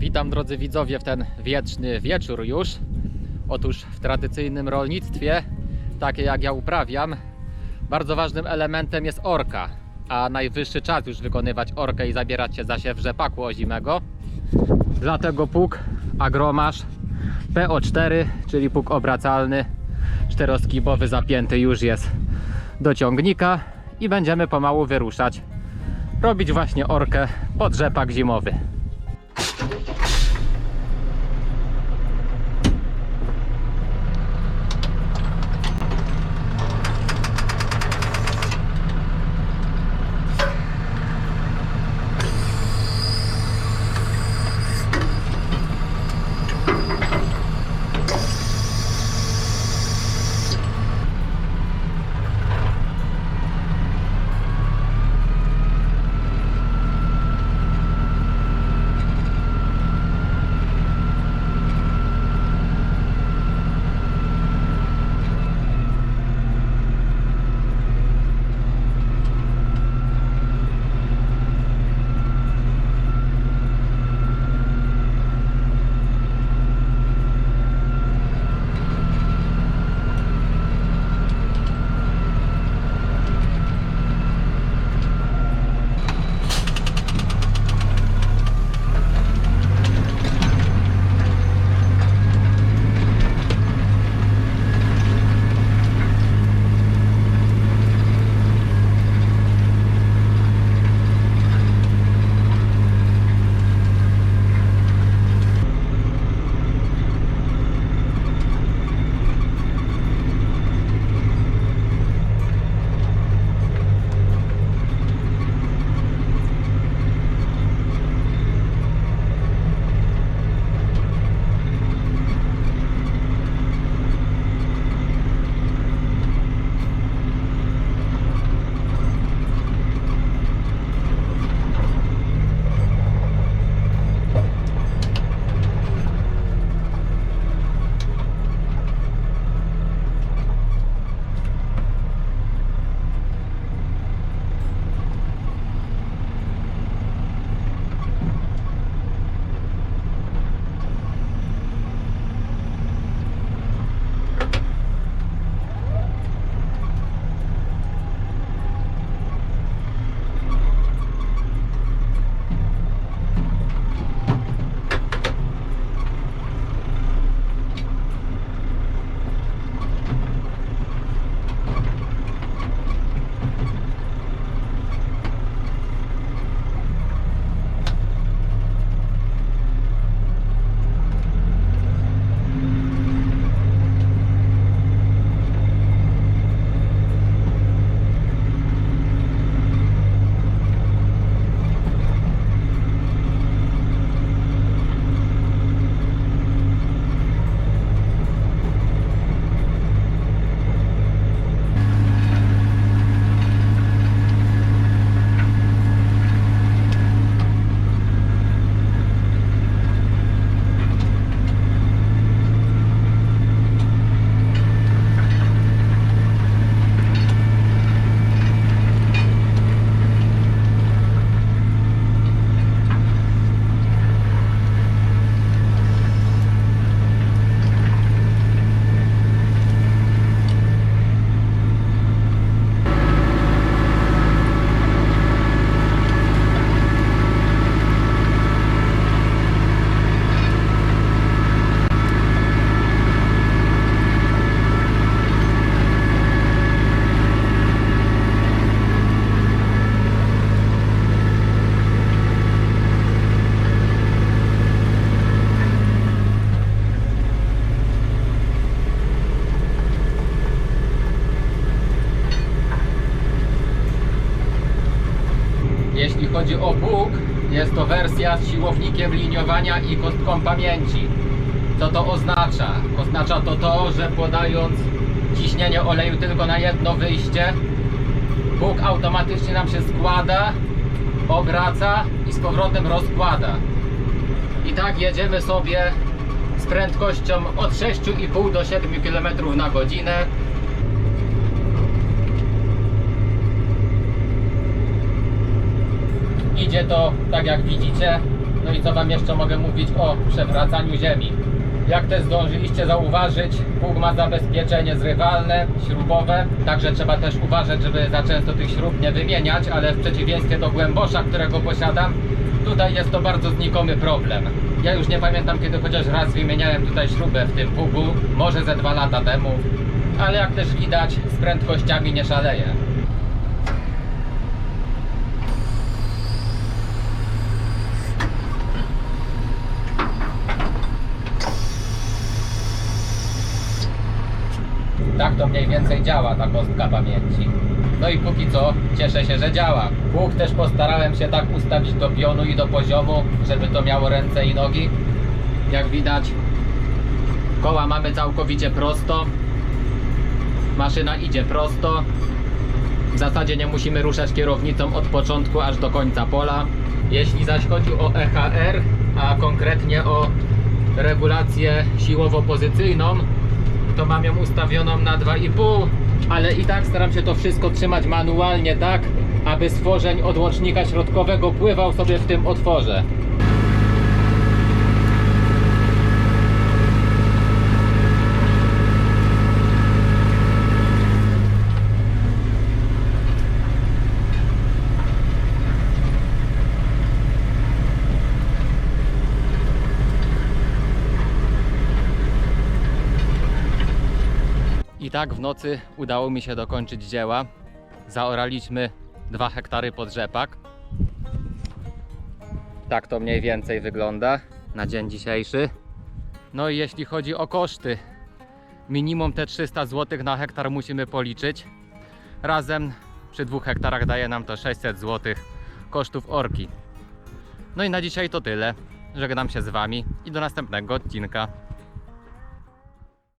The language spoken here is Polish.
Witam drodzy widzowie w ten wietrzny wieczór już. Otóż w tradycyjnym rolnictwie, takie jak ja uprawiam, bardzo ważnym elementem jest orka. A najwyższy czas już wykonywać orkę i zabierać się za siew rzepaku ozimego. Dlatego pług agromasz PO4, czyli pług obracalny, czteroskibowy zapięty już jest do ciągnika i będziemy pomału wyruszać. Robić właśnie orkę pod rzepak zimowy. Jeśli chodzi o Bóg, jest to wersja z siłownikiem liniowania i kostką pamięci. Co to oznacza? Oznacza to to, że podając ciśnienie oleju tylko na jedno wyjście, Bóg automatycznie nam się składa, obraca i z powrotem rozkłada. I tak jedziemy sobie z prędkością od 6,5 do 7 km na godzinę. To tak jak widzicie No i co Wam jeszcze mogę mówić o przewracaniu ziemi? Jak też zdążyliście zauważyć, pług ma zabezpieczenie zrywalne, śrubowe, także trzeba też uważać, żeby za często tych śrub nie wymieniać, ale w przeciwieństwie do głębosza, którego posiadam, tutaj jest to bardzo znikomy problem. Ja już nie pamiętam, kiedy chociaż raz wymieniałem tutaj śrubę w tym pługu, może ze dwa lata temu, ale jak też widać, z prędkościami nie szaleje. Tak to mniej więcej działa ta kostka pamięci. No i póki co cieszę się, że działa. Pług też postarałem się tak ustawić do pionu i do poziomu, żeby to miało ręce i nogi. Jak widać, koła mamy całkowicie prosto. Maszyna idzie prosto. W zasadzie nie musimy ruszać kierownicą od początku aż do końca pola. Jeśli zaś chodzi o EHR, a konkretnie o regulację siłowo-pozycyjną, to mam ją ustawioną na 2,5, ale i tak staram się to wszystko trzymać manualnie tak, aby stworzeń odłącznika środkowego pływał sobie w tym otworze. I tak w nocy udało mi się dokończyć dzieła. Zaoraliśmy 2 hektary pod rzepak. Tak to mniej więcej wygląda na dzień dzisiejszy. No i jeśli chodzi o koszty, minimum te 300 zł na hektar musimy policzyć. Razem przy dwóch hektarach daje nam to 600 zł kosztów orki. No i na dzisiaj to tyle. Żegnam się z Wami i do następnego odcinka.